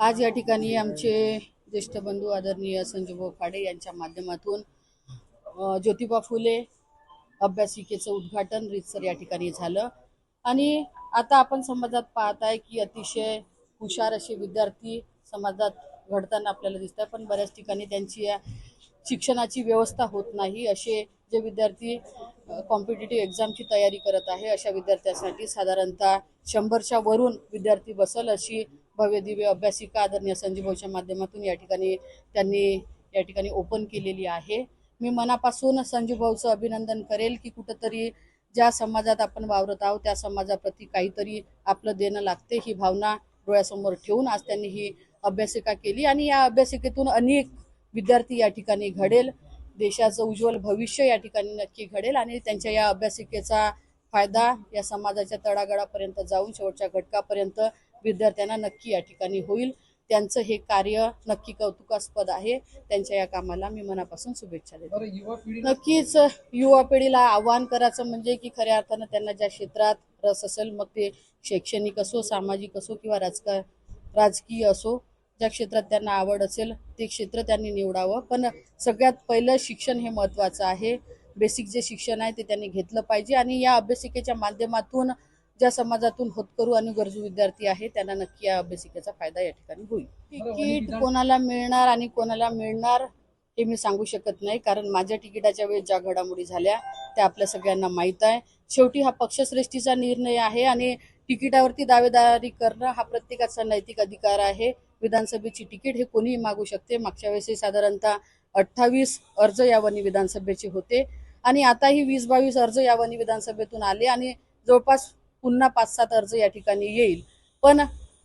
आज या ठिकाणी आमचे ज्येष्ठ बंधू आदरणीय संजूभाऊ खाडे यांच्या माध्यमातून ज्योतिबा फुले अभ्यासिकेचं उद्घाटन रितसर या ठिकाणी झालं. आणि आता आपण समाजात पाहत आहे की अतिशय हुशार असे विद्यार्थी समाजात घडताना आपल्याला दिसत आहे पण बऱ्याच ठिकाणी त्यांची या शिक्षणाची व्यवस्था होत नाही असे जे विद्यार्थी कॉम्पिटेटिव्ह एक्झामची तयारी करत आहे अशा विद्यार्थ्यांसाठी साधारणतः शंभरच्या वरून विद्यार्थी बसल अशी भव्य दिव्य अभ्यासिका आदरणीय संजीभाऊच्या माध्यमातून या ठिकाणी त्यांनी या ठिकाणी ओपन केलेली आहे. मी मनापासून संजीभाऊचं अभिनंदन करेल की कुठंतरी ज्या समाजात आपण वावरत आहोत त्या समाजाप्रती काहीतरी आपलं देणं लागते ही भावना डोळ्यासमोर ठेवून आज त्यांनी ही अभ्यासिका केली आणि या अभ्यासिकेतून अनेक विद्यार्थी या ठिकाणी घडेल. देशाचं उज्ज्वल भविष्य या ठिकाणी नक्की घडेल आणि त्यांच्या या अभ्यासिकेचा फायदा या समाजाच्या तळागाळापर्यंत जाऊन शेवटच्या घटकापर्यंत विद्यार्थ्यांना नक्की या ठिकाणी होईल. त्यांचं हे कार्य नक्की कौतुकास्पद आहे. त्यांच्या या कामाला मी मनापासून शुभेच्छा देते. नक्कीच युवा पिढीला आव्हान करायचं म्हणजे की खऱ्या अर्थानं त्यांना ज्या क्षेत्रात रस असेल मग ते शैक्षणिक असो सामाजिक असो किंवा राजका राजकीय असो ज्या क्षेत्रात त्यांना आवड असेल ते क्षेत्र त्यांनी निवडावं. पण सगळ्यात पहिलं शिक्षण हे महत्त्वाचं आहे. बेसिक जे शिक्षण आहे ते त्यांनी घेतलं पाहिजे आणि या अभ्यासिकेच्या माध्यमातून ज्या समाजातून होतकरू आणि गरजू विद्यार्थी आहे त्यांना नक्की या अभ्यासिकेचा फायदा या ठिकाणी होईल. तिकीट कोणाला मिळणार आणि कोणाला मिळणार हे मी सांगू शकत नाही कारण माझ्या तिकिटाच्या वेळेस ज्या घडामोडी झाल्या त्या आपल्या सगळ्यांना माहीत आहे. शेवटी हा पक्षश्रेष्ठीचा निर्णय आहे आणि तिकिटावरती दावेदारी करणं हा प्रत्येकाचा नैतिक अधिकार आहे. विधानसभेची तिकीट हे कोणीही मागू शकते. मागच्या वेळेसही साधारणतः अठ्ठावीस अर्ज यावनी विधानसभेचे होते. आणि आताही वीस बावीस अर्ज यावनी विधानसभेतून आले आणि जवळपास पुन्हा पाच सात अर्ज या ठिकाणी येईल. पण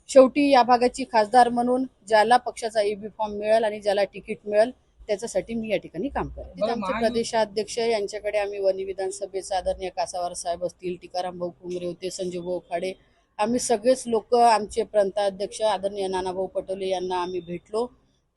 शेवटी या भागाची खासदार म्हणून ज्याला पक्षाचा एबी फॉर्म मिळेल आणि ज्याला तिकीट मिळेल त्याच्यासाठी मी या ठिकाणी काम करेन. बरं, आमचे प्रदेशाध्यक्ष यांच्याकडे आम्ही वनी विधानसभेचे आदरणीय कासावार साहेब असतील टिकाराम भाऊ कुंगरे होते संजय भाऊ खाडे आम्ही सगळेच लोक आमचे प्रांताध्यक्ष आदरणीय नानाभाऊ पटोले यांना आम्ही भेटलो.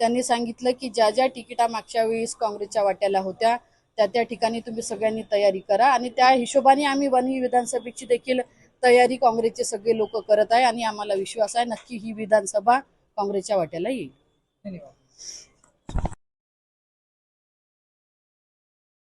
त्यांनी सांगितलं की ज्या ज्या तिकिटा मागच्या वेळेस काँग्रेसच्या वाट्याला होत्या त्या त्या ठिकाणी तुम्ही सगळ्यांनी तयारी करा. आणि त्या हिशोबाने आम्ही वनी विधानसभेची देखील तयारी काँग्रेसचे सगळे लोक करत आहे आणि आम्हाला विश्वास आहे. नक्की ही विधानसभा काँग्रेसच्या वाट्याला येईल. धन्यवाद.